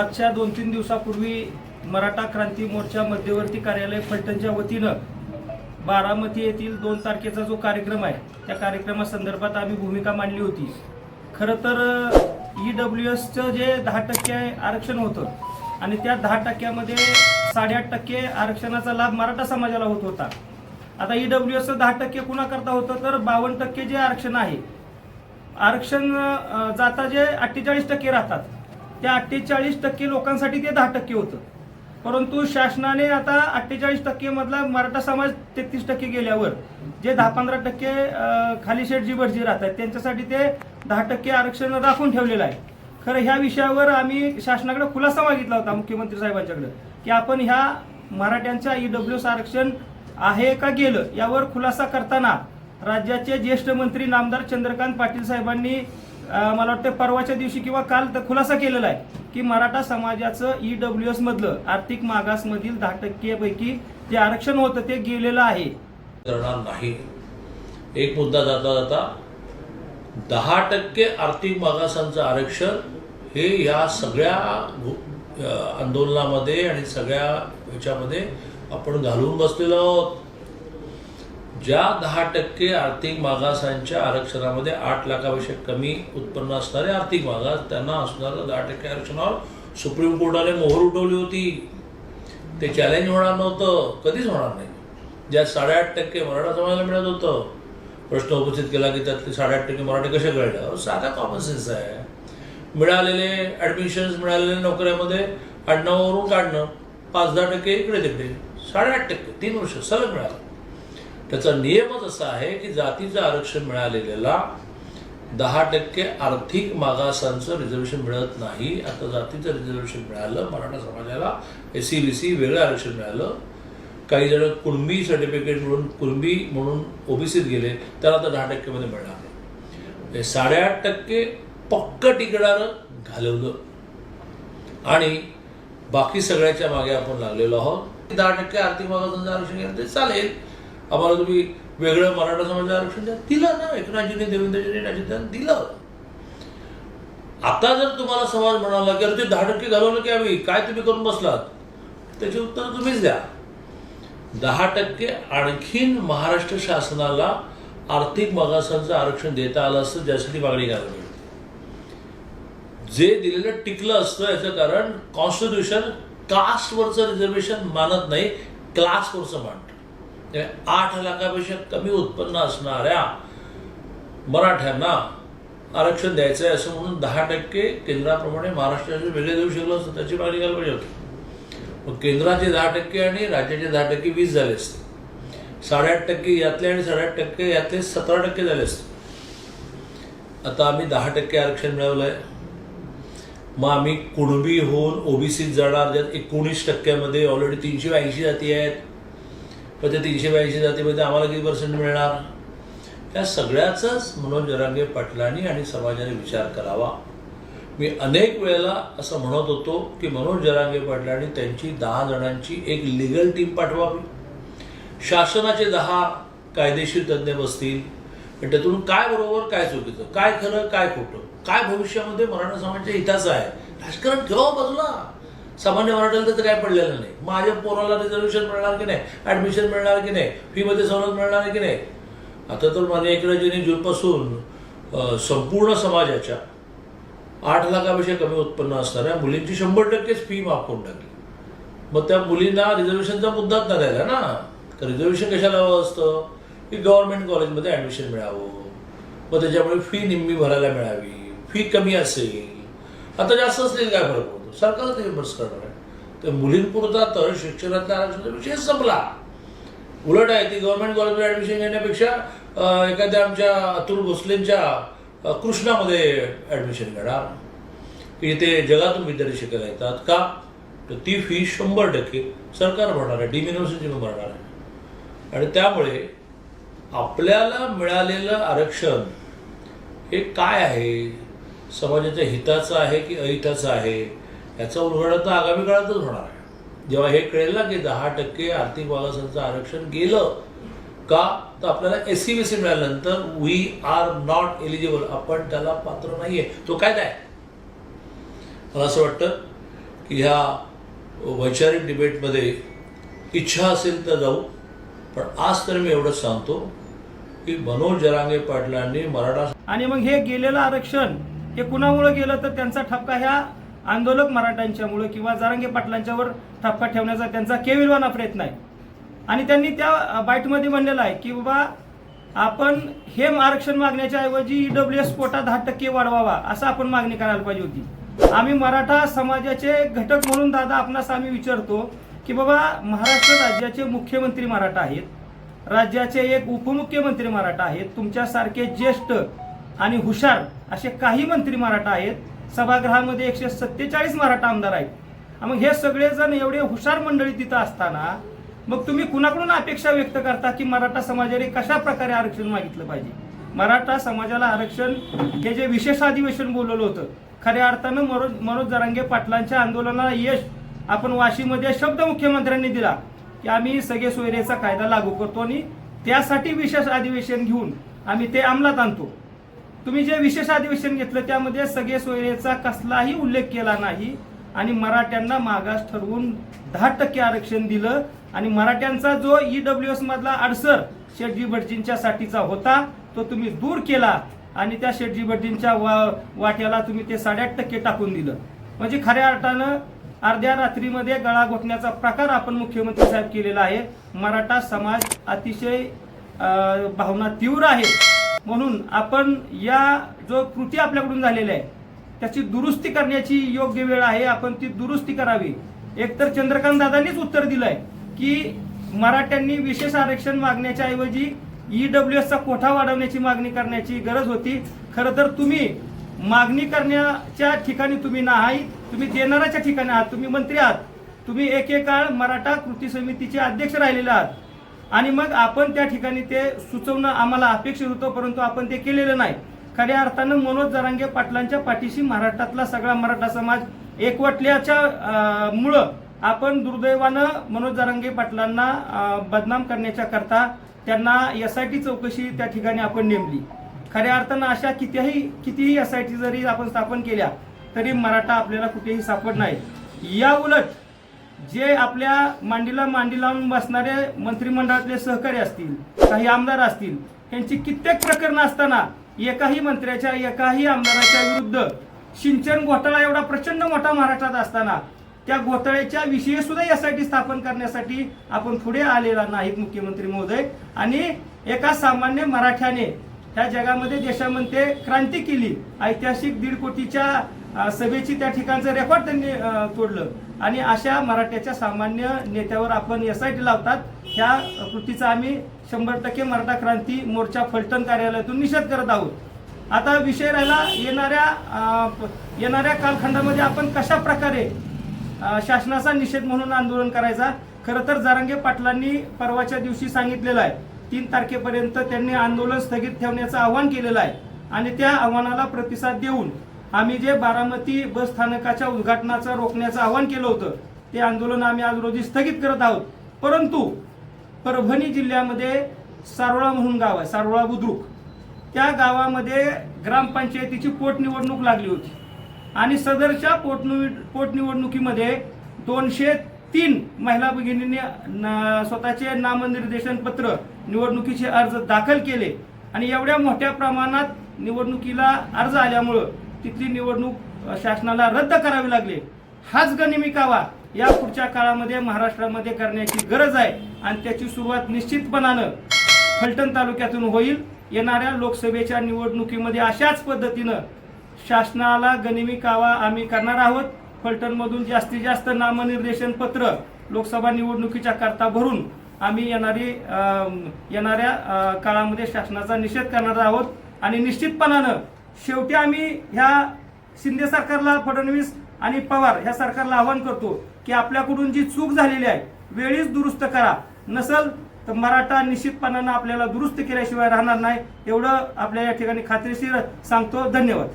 मागच्या दोन तीन दिवसापूर्वी मराठा क्रांती मोर्चा मध्यवर्ती कार्यालय फलटणच्या वतीनं बारामती येथील दोन तारखेचा जो कार्यक्रम आहे त्या कार्यक्रमासंदर्भात आम्ही भूमिका मांडली होती. खरं तर ई डब्ल्यू एसचं जे दहा टक्के आरक्षण होतं आणि त्या दहा टक्क्यामध्ये साडेआठ टक्के आरक्षणाचा लाभ मराठा समाजाला होत होता. आता ई डब्ल्यू एसचं दहा टक्के कुणाकरता होतं? तर बावन्न टक्के जे आरक्षण आहे आरक्षण जाता जे अठ्ठेचाळीस टक्के राहतात. त्या अठ्ठेचाळीस टक्के लोकांसाठी ते दहा टक्के होतं. परंतु शासनाने आता अठ्ठेचाळीस टक्के मधला मराठा समाज तेहतीस टक्के गेल्यावर जे दहा पंधरा टक्के खाली शेट जी भटजी राहतात त्यांच्यासाठी ते दहा टक्के आरक्षण राखून ठेवलेलं आहे. खरं ह्या विषयावर आम्ही शासनाकडे खुलासा मागितला होता मुख्यमंत्री साहेबांच्याकडे की आपण ह्या मराठ्यांच्या ईडब्ल्यू एस आरक्षण आहे का गेलं यावर खुलासा करताना राज्याचे ज्येष्ठ मंत्री नामदार चंद्रकांत पाटील साहेबांनी मला वाटतं परवाच्या दिवशी किंवा काल तर खुलासा केलेला आहे की मराठा समाजाचं ई डब्ल्यू एस मधलं आर्थिक मागासमधील दहा टक्के पैकी जे आरक्षण होतं ते गेलेलं आहे. करणार नाही. एक मुद्दा जाता जाता दहा टक्के आर्थिक मागासांचं आरक्षण हे या सगळ्या आंदोलनामध्ये आणि सगळ्या ह्याच्यामध्ये आपण घालून बसलेलो आहोत. ज्या दहा टक्के आर्थिक मागासांच्या आरक्षणामध्ये आठ लाखापेक्षा कमी उत्पन्न असणारे आर्थिक मागास त्यांना असणारं दहा टक्के आरक्षणावर सुप्रीम कोर्टाने मोहर उठवली होती. ते चॅलेंज होणार नव्हतं. कधीच होणार नाही. ज्या साडेआठ टक्के मराठा समाजाला मिळत होतं. प्रश्न उपस्थित केला की त्यातले साडेआठ टक्के मराठी कसे कळलं? अहो, साधा कॉमन सेन्स आहे. मिळालेले ॲडमिशन्स मिळालेल्या नोकऱ्यामध्ये आडनावावरून काढणं पाच दहा टक्के इकडे तिकडे साडेआठ टक्के तीन वर्ष सलग मिळालं. त्याचा नियमच असा आहे की जातीचं आरक्षण मिळालेल्याला दहा टक्के आर्थिक मागासांचं रिझर्वेशन मिळत नाही. आता जातीचं रिझर्वेशन मिळालं मराठा समाजाला एस सी बी सी वेगळं आरक्षण मिळालं. काही जण कुणबी सर्टिफिकेट म्हणून कुणबी म्हणून ओबीसीत गेले त्याला आता दहा टक्केमध्ये मिळणार नाही साडेआठ टक्के पक्क टिकणारं घालवलं. आणि बाकी सगळ्याच्या मागे आपण लागलेलो आहोत. दहा टक्के आर्थिक मागासांचं आरक्षण केलं ते चालेल. आम्हाला तुम्ही वेगळं मराठा समाजाला आरक्षण द्या. दिलं ना एकनाथजीने देवेंद्रजीने अजितदान दिलं. आता जर तुम्हाला समाज म्हणाला की अरे ते दहा टक्के घालवलं की आम्ही काय तुम्ही करून बसलात? त्याचे उत्तर तुम्हीच द्या. दहा टक्के आणखीन महाराष्ट्र शासनाला आर्थिक मागासांचं आरक्षण देता आलं असतं ज्यासाठी मागणी करायला जे दिलेलं टिकलं असतं याचं कारण कॉन्स्टिट्यूशन कास्टवरचं रिझर्वेशन मानत नाही क्लासवरचं मानतं म्हणजे आठ लाखापेक्षा कमी उत्पन्न असणाऱ्या मराठ्यांना आरक्षण द्यायचं आहे असं म्हणून दहा टक्के केंद्राप्रमाणे महाराष्ट्राचे वेगळे देऊ शकलो असतं त्याची मागणी करायला पाहिजे होती. मग केंद्राचे दहा टक्के आणि राज्याचे दहा टक्के वीस झाले असते. साडेआठ टक्के यातले आणि साडेआठ टक्के यातले सतरा टक्के झाले असते. आता आम्ही दहा टक्के आरक्षण मिळवलं आहे मग आम्ही कुणबी होऊन ओबीसीत जाणार ज्यात एकोणीस टक्क्यामध्ये ऑलरेडी तीनशे ऐंशी जाती आहेत. पण त्या तीनशे ब्याऐंशी जातीमध्ये आम्हाला किती पर्सेंट मिळणार? या सगळ्याचाच मनोज जरांगे पाटलांनी आणि समाजाने विचार करावा. मी अनेक वेळेला असं म्हणत होतो की मनोज जरांगे पाटलांनी त्यांची दहा जणांची एक लिगल टीम पाठवावी. शासनाचे दहा कायदेशीर तज्ज्ञ बसतील. आणि त्यातून काय बरोबर काय चुकीचं काय खरं काय खोटं काय भविष्यामध्ये मराठा समाजाच्या हिताचं आहे? राजकारण ठेवा बाजूला. सामान्य मराठ्याला त्याचं काय पडलेलं नाही. माझ्या पोराला रिझर्वेशन मिळणार की नाही? ॲडमिशन मिळणार की नाही? फीमध्ये सवलत मिळणार की नाही? आता तर माझ्या एकराजीने जूनपासून संपूर्ण समाजाच्या आठ लाखापेक्षा कमी उत्पन्न असणाऱ्या मुलींची शंभर टक्केच फी माफ करून टाकली. मग त्या मुलींना रिझर्वेशनचा मुद्दाच नाही राहिला ना. तर रिझर्वेशन कशाला हवं असतं? की गव्हर्नमेंट कॉलेजमध्ये ॲडमिशन मिळावं. मग त्याच्यामुळे फी निम्मी भरायला मिळावी. फी कमी असेल. आता जास्त असेल काय फरक? सरकार सरकारला ते करणार आहे. तर मुलींपुरता तर शिक्षणातल्या आरक्षणाचा विषय संपला. उलट आहे ती गव्हर्नमेंट कॉलेजमध्ये ॲडमिशन घेण्यापेक्षा एखाद्या आमच्या अतुल भोसलेंच्या कृष्णामध्ये ॲडमिशन घेणार. की ते जगातून विद्यार्थी शिकायला येतात का? तर ती फी शंभर टक्के सरकार भरणार आहे. डीम युनिव्हर्सिटी भरणार आहे. आणि त्यामुळे आपल्याला मिळालेलं आरक्षण हे काय आहे? समाजाच्या हिताचं आहे की अहिताचं आहे? याचा उलगडा तर आगामी काळातच होणार आहे. जेव्हा हे कळेल ना की दहा टक्के आर्थिक मागासांचं आरक्षण गेलं का तर आपल्याला एस सी बी सी मिळाल्यानंतर वी आर नॉट एलिजिबल आपण त्याला पात्र नाहीये. तो काय काय मला असं वाटतं ह्या वैचारिक डिबेटमध्ये इच्छा असेल तर जाऊ पण आज तर मी एवढंच सांगतो की मनोज जरांगे पाटलांनी मराठा आणि मग हे गेलेलं आरक्षण हे कुणामुळे गेलं तर त्यांचा ठपका ह्या आंदोलक मराठ्यांच्यामुळे किंवा जारंगे पाटलांच्यावर ठपका ठेवण्याचा त्यांचा केविलवाना प्रयत्न आहे. आणि त्यांनी त्या बाईटमध्ये म्हणलेलं आहे की बाबा आपण हे आरक्षण मागण्याच्या ऐवजी ईडब्ल्यू एस कोटा दहा टक्के वाढवावा असं आपण मागणी करायला पाहिजे होती. आम्ही मराठा समाजाचे घटक म्हणून दादा आपणास आम्ही विचारतो की बाबा महाराष्ट्र राज्याचे मुख्यमंत्री मराठा आहेत राज्याचे एक उपमुख्यमंत्री मराठा आहेत तुमच्यासारखे ज्येष्ठ आणि हुशार असे काही मंत्री मराठा आहेत सभागृहामध्ये एकशे सत्तेचाळीस मराठा आमदार आहेत. मग हे सगळेजण एवढे हुशार मंडळी तिथं असताना मग तुम्ही कुणाकडून अपेक्षा व्यक्त करता की मराठा समाजाने कशा प्रकारे आरक्षण मागितलं पाहिजे? मराठा समाजाला आरक्षण हे जे विशेष अधिवेशन बोलवलं होतं खऱ्या अर्थानं मनोज मनोज जरांगे पाटलांच्या आंदोलनाला यश आपण वाशीमध्ये शब्द मुख्यमंत्र्यांनी दिला की आम्ही सगळे सोयरेचा कायदा लागू करतो आणि त्यासाठी विशेष अधिवेशन घेऊन आम्ही ते अंमलात आणतो. तुम्ही जे विशेष अधिवेशन घेतलं त्यामध्ये सगळे सोयरेचा कसलाही उल्लेख केला नाही आणि मराठ्यांना मागास ठरवून दहा टक्के आरक्षण दिलं आणि मराठ्यांचा जो ईडब्ल्यू एस मधला अडसर शेटजी भटजींच्या साठीचा होता तो तुम्ही दूर केला आणि त्या शेटजी भटजींच्या वा वाट्याला तुम्ही ते साडेआठ टक्के टाकून दिलं. म्हणजे खऱ्या अर्थानं अर्ध्या रात्रीमध्ये गळा घोटण्याचा प्रकार आपण मुख्यमंत्री साहेब केलेला आहे. मराठा समाज अतिशय भावना तीव्र आहे. म्हणून आपण या जो कृती आपल्याकडून झालेल्या आहे त्याची दुरुस्ती करण्याची योग्य वेळ आहे. आपण ती दुरुस्ती करावी. एकतर चंद्रकांत दादांनीच उत्तर दिलंय की मराठ्यांनी विशेष आरक्षण मागण्याच्या ऐवजी ईडब्ल्यू एसचा कोठा वाढवण्याची मागणी करण्याची गरज होती. खरं तर तुम्ही मागणी करण्याच्या ठिकाणी तुम्ही नाही तुम्ही देणाऱ्याच्या ठिकाणी आहात तुम्ही मंत्री आहात. तुम्ही एकेकाळ काळ मराठा कृती समितीचे अध्यक्ष राहिलेले आहात. आणि मग आपण त्या ठिकाणी ते सुचवणं आम्हाला अपेक्षित होतं परंतु आपण ते केलेलं नाही. खऱ्या अर्थानं मनोज जरांगे पाटलांच्या पाठीशी महाराष्ट्रातला सगळा मराठा समाज एकवटल्याच्या मुळं आपण दुर्दैवानं मनोज जरांगे पाटलांना बदनाम करण्याच्या करता त्यांना एस आय टी चौकशी त्या ठिकाणी आपण नेमली. खऱ्या अर्थानं अशा कितीही कितीही एस आय टी जरी आपण स्थापन केल्या तरी मराठा आपल्याला कुठेही सापड नाही. या उलट जे आपल्या मांडीला मांडी लावून बसणारे मंत्रिमंडळातले सहकारी असतील काही आमदार असतील यांची कित्येक प्रकरणं असताना एकाही मंत्र्याच्या एकाही आमदाराच्या विरुद्ध सिंचन घोटाळा एवढा प्रचंड मोठा महाराष्ट्रात असताना त्या घोटाळ्याच्या विषयी सुद्धा यासाठी स्थापन करण्यासाठी आपण पुढे आलेला नाहीत मुख्यमंत्री महोदय. आणि एका सामान्य मराठ्याने ह्या जगामध्ये देशामध्ये क्रांती केली. ऐतिहासिक दीड कोटीच्या सभेची त्या ठिकाणचं रेकॉर्ड त्यांनी तोडलं. आणि अशा मराठ्याच्या सामान्य नेत्यावर आपण एस आय टी लावतात ह्या कृतीचा आम्ही शंभर टक्के मराठा क्रांती मोर्चा फलटण कार्यालयातून निषेध करत आहोत. आता विषय राहिला येणाऱ्या येणाऱ्या कालखंडामध्ये आपण कशा प्रकारे शासनाचा निषेध म्हणून आंदोलन करायचा खरं तर जारंगे पाटलांनी परवाच्या दिवशी सांगितलेलं आहे. तीन तारखेपर्यंत त्यांनी आंदोलन स्थगित ठेवण्याचं आवाहन केलेलं आहे. आणि त्या आव्हानाला प्रतिसाद देऊन आम्ही जे बारामती बस स्थानकाच्या उद्घाटनाचं रोखण्याचं आवाहन केलं होतं ते आंदोलन आम्ही आज रोजी स्थगित करत आहोत. परंतु परभणी जिल्ह्यामध्ये सारोळा म्हणून गाव आहे सारोळा बुद्रुक. त्या गावामध्ये ग्रामपंचायतीची पोटनिवडणूक लागली होती. आणि सदरच्या पोटनिव पोटनिवडणुकीमध्ये दोनशे तीन महिला भगिनींनी न- स्वतःचे नामनिर्देशन पत्र निवडणुकीचे अर्ज दाखल केले. आणि एवढ्या मोठ्या प्रमाणात निवडणुकीला अर्ज आल्यामुळं तिथली निवडणूक शासनाला रद्द करावी लागली. हाच गनिमी कावा या पुढच्या काळामध्ये महाराष्ट्रामध्ये करण्याची गरज आहे आणि त्याची सुरुवात निश्चितपणानं फलटण तालुक्यातून होईल. येणाऱ्या लोकसभेच्या निवडणुकीमध्ये अशाच पद्धतीनं शासनाला गनिमी कावा आम्ही करणार आहोत. फलटणमधून जास्तीत जास्त नामनिर्देशन पत्र लोकसभा निवडणुकीच्या करता भरून आम्ही येणारी येणाऱ्या काळामध्ये शासनाचा निषेध करणार आहोत. आणि निश्चितपणानं शेवटी आम्ही ह्या शिंदे सरकारला फडणवीस आणि पवार ह्या सरकारला आवाहन करतो की आपल्याकडून जी चूक झालेली आहे वेळीच दुरुस्त करा. नसल तर मराठा निश्चितपणानं आपल्याला दुरुस्त केल्याशिवाय राहणार नाही एवढं आपल्या या ठिकाणी खात्रीशीर सांगतो. धन्यवाद.